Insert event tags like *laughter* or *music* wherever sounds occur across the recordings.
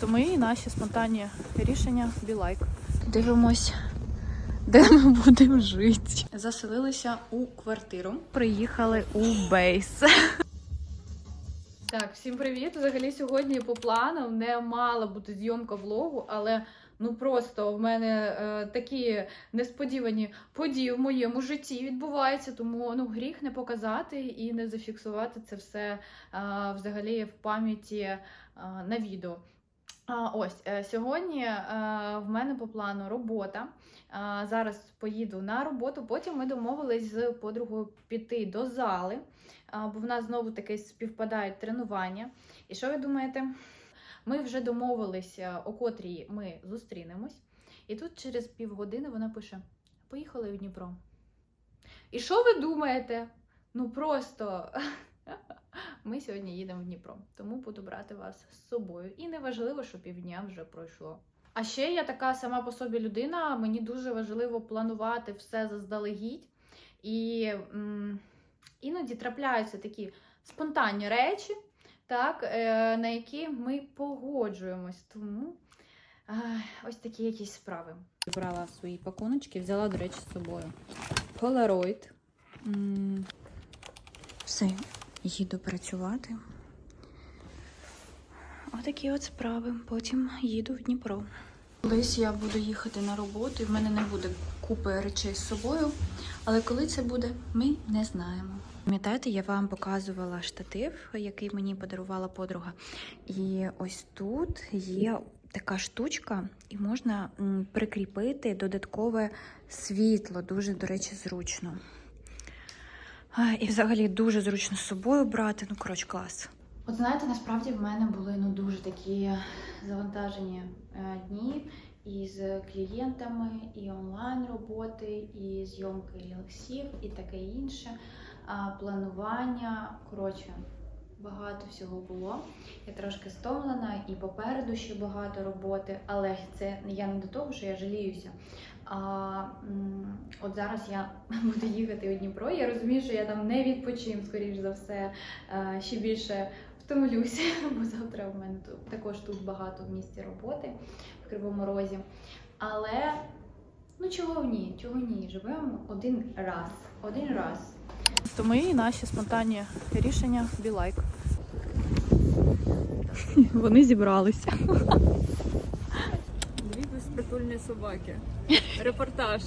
То мої наші спонтанні рішення білайк. Дивимось, де ми будемо жити. Заселилися у квартиру. Приїхали у бейс. Так, всім привіт. Взагалі сьогодні по плану не мала бути зйомка влогу, але ну просто в мене е, такі несподівані події в моєму житті відбуваються, тому ну гріх не показати і не зафіксувати це все е, взагалі в пам'яті е, на відео. А, Ось е, сьогодні е, в мене по плану робота. Зараз поїду на роботу. Потім ми домовились з подругою піти до зали, бо в нас знову таки співпадають тренування. І що ви думаєте? Ми вже домовилися, о котрій ми зустрінемось. І тут через півгодини вона пише: Поїхали у Дніпро. І що ви думаєте? Ну просто ми сьогодні їдемо в Дніпро, тому буду брати вас з собою. І не важливо, що півдня вже пройшло. А ще я така сама по собі людина. Мені дуже важливо планувати все заздалегідь. І м, іноді трапляються такі спонтанні речі, так, е, на які ми погоджуємось. Тому е, ось такі якісь справи. Брала свої пакуночки, взяла, до речі, з собою Polaroid. Все, їду працювати. Отакі от справи. Потім їду в Дніпро. Колись я буду їхати на роботу, і в мене не буде купи речей з собою. Але коли це буде, ми не знаємо. Пам'ятаєте, я вам показувала штатив, який мені подарувала подруга. І ось тут є така штучка, і можна прикріпити додаткове світло. Дуже, до речі, зручно. І взагалі дуже зручно з собою брати. Ну, коротше, клас. От знаєте, насправді в мене були ну дуже такі завантажені е, дні із клієнтами, і онлайн роботи, і зйомки рілексів, і таке інше. Планування. Коротше, багато всього було. Я трошки стомлена, і попереду ще багато роботи, але це я не до того, що я жаліюся. А от зараз я *laughs* буду їхати у Дніпро. Я розумію, що я там не відпочим, скоріш за все, е, ще більше втомлюся, *laughs* бо завтра в мене тут також тут багато в місті роботи в Кривому Розі. Але ну чого в ні, чого ні? Живемо один раз. Один раз. То мої наші спонтанні рішення білайк. *laughs* Вони зібралися. Дві безпритульні собаки. Репортаж.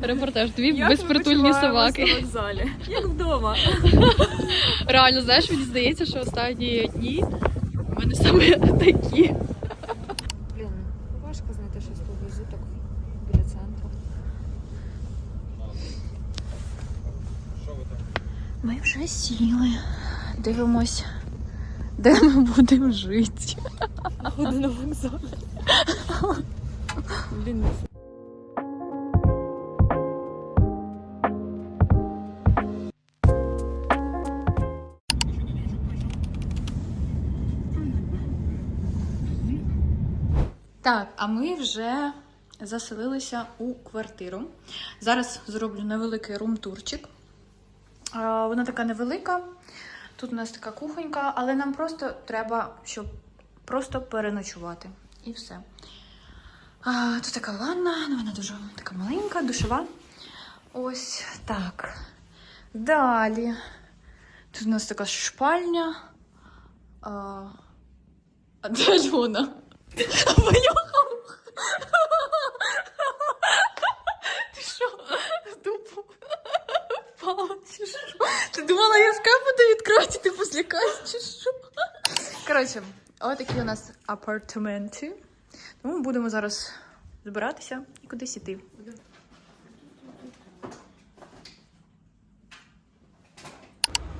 Репортаж, дві Як безпритульні собаки. на вокзалі. Як вдома. Реально, знаєш, мені здається, що останні дні в мене саме такі. Блін, важко знайти щось поблизу так біля центру. Ми вже сіли. Дивимось, де ми будемо жити. Ходи на вокзалі. Блін, Так, а ми вже заселилися у квартиру. Зараз зроблю невеликий рум-турчик. Вона така невелика. Тут у нас така кухонька, але нам просто треба, щоб просто переночувати. І все. А, Тут така ванна, ну, вона дуже така маленька, душова. Ось так. Далі. Тут у нас така шпальня. А, а де Альона? Ванюха! Ти що, впала чи що? Ти думала, я шкаф буду відкривати, ти позлякаєш чи що? Коротше, отакі у нас апартаменти. Тому будемо зараз збиратися і кудись іти.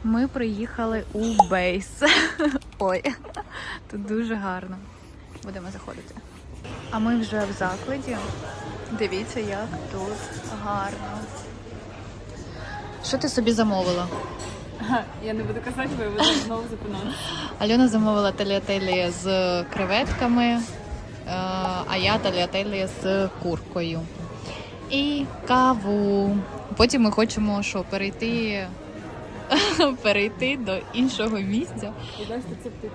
Ми приїхали у бейс. Ой, тут дуже гарно. Будемо заходити. А ми вже в закладі. Дивіться, як тут гарно. Що ти собі замовила? *laughs* Я не буду казати, бо я буду знову запинати. *laughs* Альона замовила таліателі з креветками, е, а я таліателі з куркою. І каву. Потім ми хочемо що, перейти *laughs* перейти до іншого місця І далі рецепти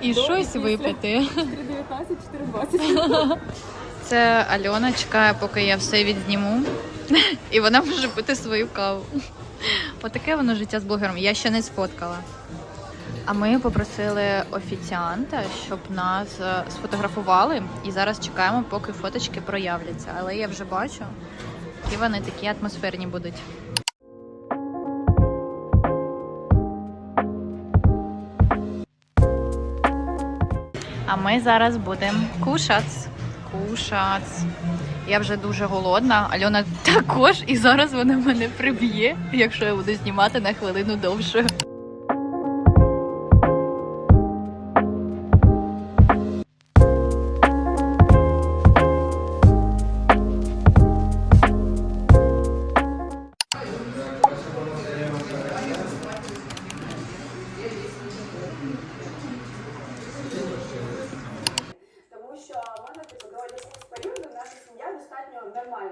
і щось випити. 4,19, 4,20. Це Альона чекає, поки я все відзніму, *laughs* і вона може пити свою каву. Отаке воно життя з блогером. Я ще не сфоткала. А ми попросили офіціанта, щоб нас е, сфотографували, і зараз чекаємо, поки фоточки проявляться. Але я вже бачу, які вони такі атмосферні будуть. А ми зараз будемо кушати. Кушать. Я вже дуже голодна. Альона також, і зараз вона мене приб'є, якщо я буду знімати на хвилину довше.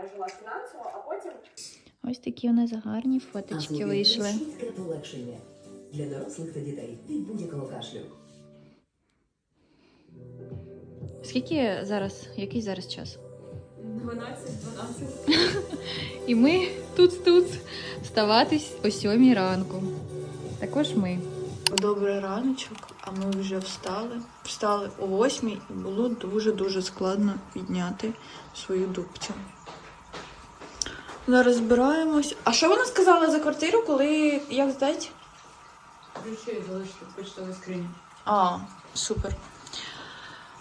Нормально жила фінансово, а потім Ось такі у нас гарні фоточки вийшли. Швидке полегшення для дорослих та дітей від будь-якого кашлю. Скільки зараз? Який зараз час? 12, 12. І ми тут тут вставатись о сьомій ранку. Також ми. Добрий раночок, а ми вже встали. Встали о восьмій і було дуже-дуже складно підняти свою дубцю. Зараз збираємось. А що вона сказала за квартиру, коли як здати? Ключі залишити в почтовій скрині. А, супер.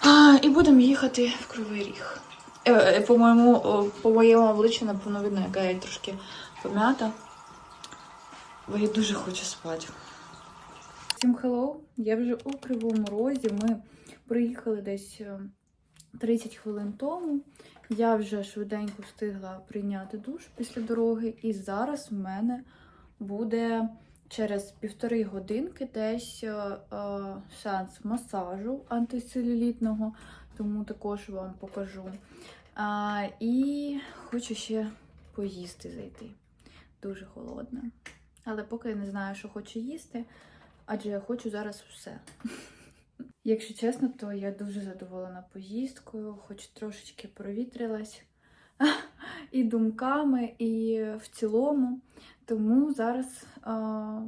А, і будемо їхати в Кривий Ріг. Е, е, по моєму, по моєму обличчю, напевно, видно, яка я трошки пом'ята. Бо я дуже хочу спати. Всім hello! Я вже у Кривому Розі. Ми приїхали десь е, 30 хвилин тому. Я вже швиденько встигла прийняти душ після дороги, і зараз в мене буде через півтори годинки десь е, е, сеанс масажу антицелюлітного, тому також вам покажу. А, і хочу ще поїсти зайти. Дуже холодно. Але поки я не знаю, що хочу їсти, адже я хочу зараз все. Якщо чесно, то я дуже задоволена поїздкою, хоч трошечки провітрилась *laughs* і думками, і в цілому. Тому зараз а,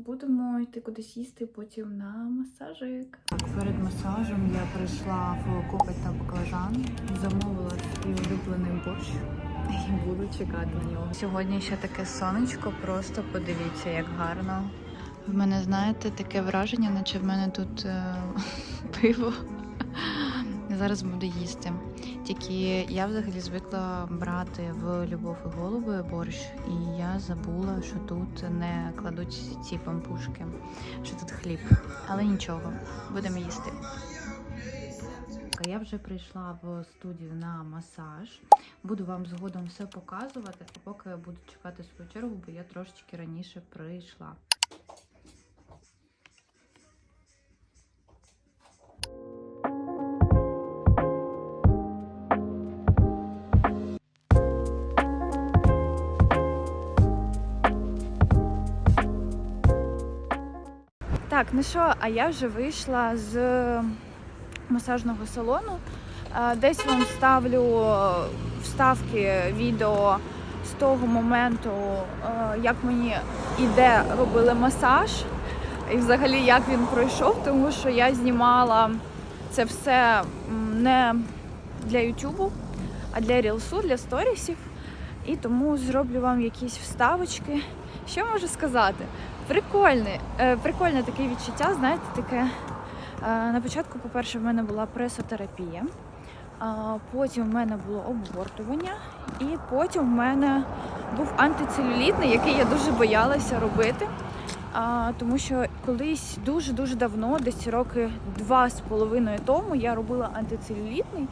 будемо йти кудись їсти, потім на масажик. Перед масажем я прийшла в копоть та баклажан, замовила свій улюблений борщ і буду чекати на нього. Сьогодні ще таке сонечко, просто подивіться, як гарно. В мене, знаєте, таке враження, наче в мене тут е, *laughs* пиво. Зараз буду їсти. Тільки я взагалі звикла брати в любов і голуби борщ, і я забула, що тут не кладуть ці пампушки, що тут хліб. Але нічого, будемо їсти. Я вже прийшла в студію на масаж. Буду вам згодом все показувати, а поки буду чекати свою чергу, бо я трошечки раніше прийшла. Ну що, а я вже вийшла з масажного салону. Е, Десь вам ставлю вставки відео з того моменту, е, як мені і де робили масаж, і взагалі як він пройшов, тому що я знімала це все не для Ютубу, а для рілсу, для сторісів. І тому зроблю вам якісь вставочки. Що можу сказати? Прикольне, прикольне таке відчуття, знаєте, таке. е, На початку, по-перше, в мене була пресотерапія, потім в мене було обгортування, і потім в мене був антицелюлітний, який я дуже боялася робити. Тому що колись дуже-дуже давно, десь роки два з половиною тому, я робила антицелюлітний,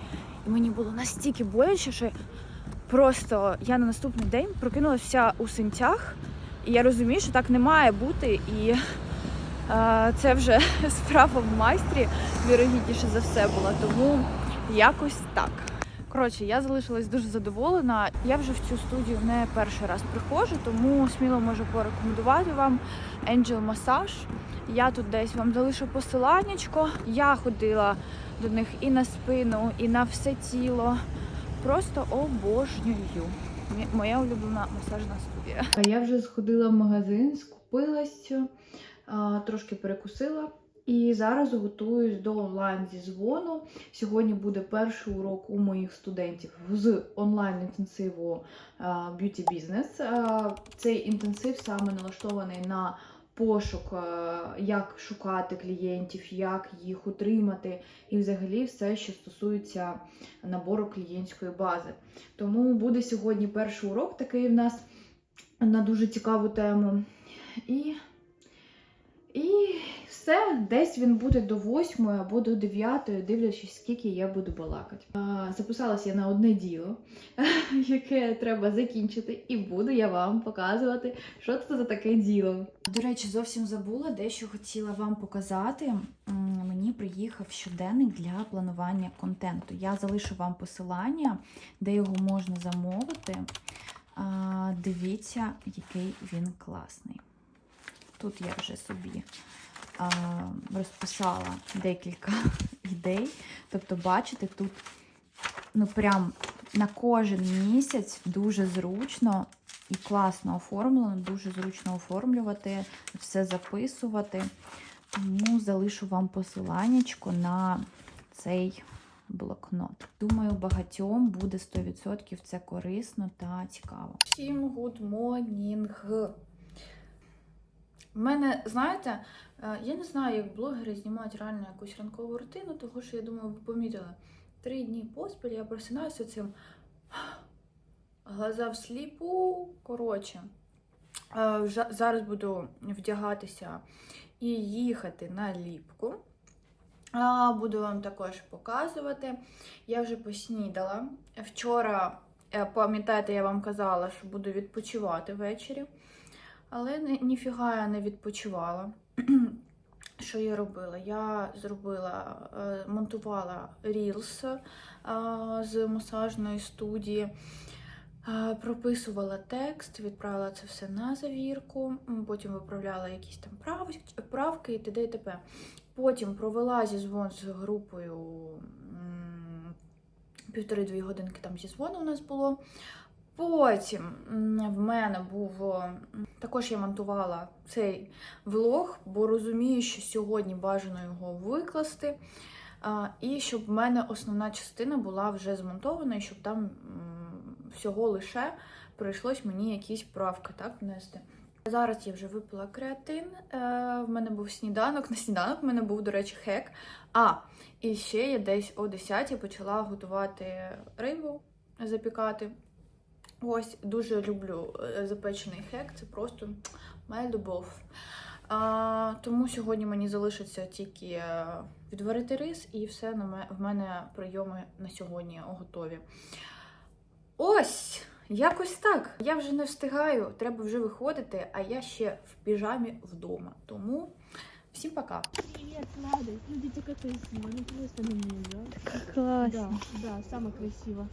і мені було настільки боляче, що просто я на наступний день прокинулася вся у синцях. І я розумію, що так не має бути, і е, це вже *laughs* справа в майстрі, вірогідніше за все була. Тому якось так. Коротше, я залишилась дуже задоволена. Я вже в цю студію не перший раз приходжу, тому сміло можу порекомендувати вам Angel Massage. Я тут десь вам залишу посиланнячко. Я ходила до них і на спину, і на все тіло. Просто обожнюю. Моя улюблена масажна студія. А я вже сходила в магазин, скупилася, трошки перекусила. І зараз готуюсь до онлайн зізвону. Сьогодні буде перший урок у моїх студентів з онлайн інтенсиву б'юті бізнес. Цей інтенсив саме налаштований на пошук, е, як шукати клієнтів, як їх утримати, і взагалі все, що стосується набору клієнтської бази. Тому буде сьогодні перший урок такий в нас на дуже цікаву тему. І, і все, десь він буде до 8 або до 9, дивлячись, скільки я буду балакати. Записалася я на одне діло, *laughs* яке треба закінчити, і буду я вам показувати, що це за таке діло. До речі, зовсім забула, дещо хотіла вам показати. Мені приїхав щоденник для планування контенту. Я залишу вам посилання, де його можна замовити. Дивіться, який він класний. Тут я вже собі а, розписала декілька *laughs* ідей. Тобто, бачите, тут ну прям на кожен місяць дуже зручно і класно оформлено, дуже зручно оформлювати, все записувати. Тому залишу вам посиланнячко на цей блокнот. Думаю, багатьом буде 100% це корисно та цікаво. Всім good morning! У мене, знаєте, е, я не знаю, як блогери знімають реально якусь ранкову рутину, тому що я думаю, ви помітили. Три дні поспіль я просинаюся цим глаза всліпу. Коротше, е, зараз буду вдягатися і їхати на ліпку. Буду вам також показувати. Я вже поснідала. Вчора, е, пам'ятаєте, я вам казала, що буду відпочивати ввечері. Але ніфіга я не відпочивала. *clears throat* Що я робила? Я зробила, е, монтувала рілс е, з масажної студії, е, прописувала текст, відправила це все на завірку, потім виправляла якісь там прав- правки і т.д. і т.п. Потім провела зізвон з групою півтори-дві годинки там зізвону у нас було. Потім в мене був також я монтувала цей влог, бо розумію, що сьогодні бажано його викласти. І щоб в мене основна частина була вже змонтована, і щоб там всього лише прийшлось мені якісь правки так внести. Зараз я вже випила креатин. Е, в мене був сніданок. На сніданок в мене був, до речі, хек. А, і ще я десь о 10 почала готувати рибу, запікати. Ось дуже люблю е, запечений хек, це просто моя любов. А, тому сьогодні мені залишиться тільки е, відварити рис, і все на в мене прийоми на сьогодні готові. Ось, якось так. Я вже не встигаю, треба вже виходити, а я ще в піжамі вдома. Тому всім пока. Привет, сладость. Ну, дети как красиво, ну просто на нее. Класно. Да, да, самое красиво.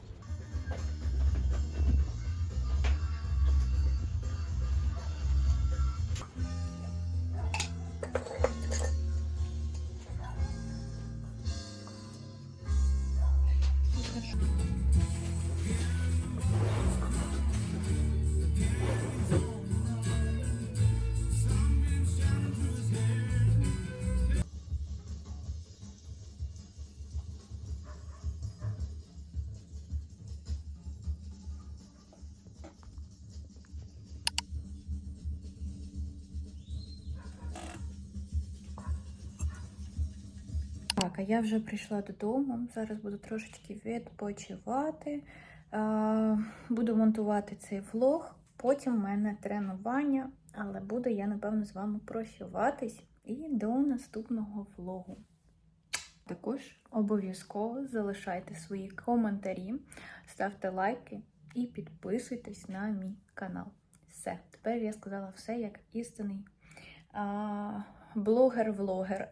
Так, а я вже прийшла додому. Зараз буду трошечки відпочивати. Буду монтувати цей влог. Потім в мене тренування, але буду я, напевно, з вами прощаватись і до наступного влогу. Також обов'язково залишайте свої коментарі, ставте лайки і підписуйтесь на мій канал. Все, тепер я сказала все як істинний блогер-влогер.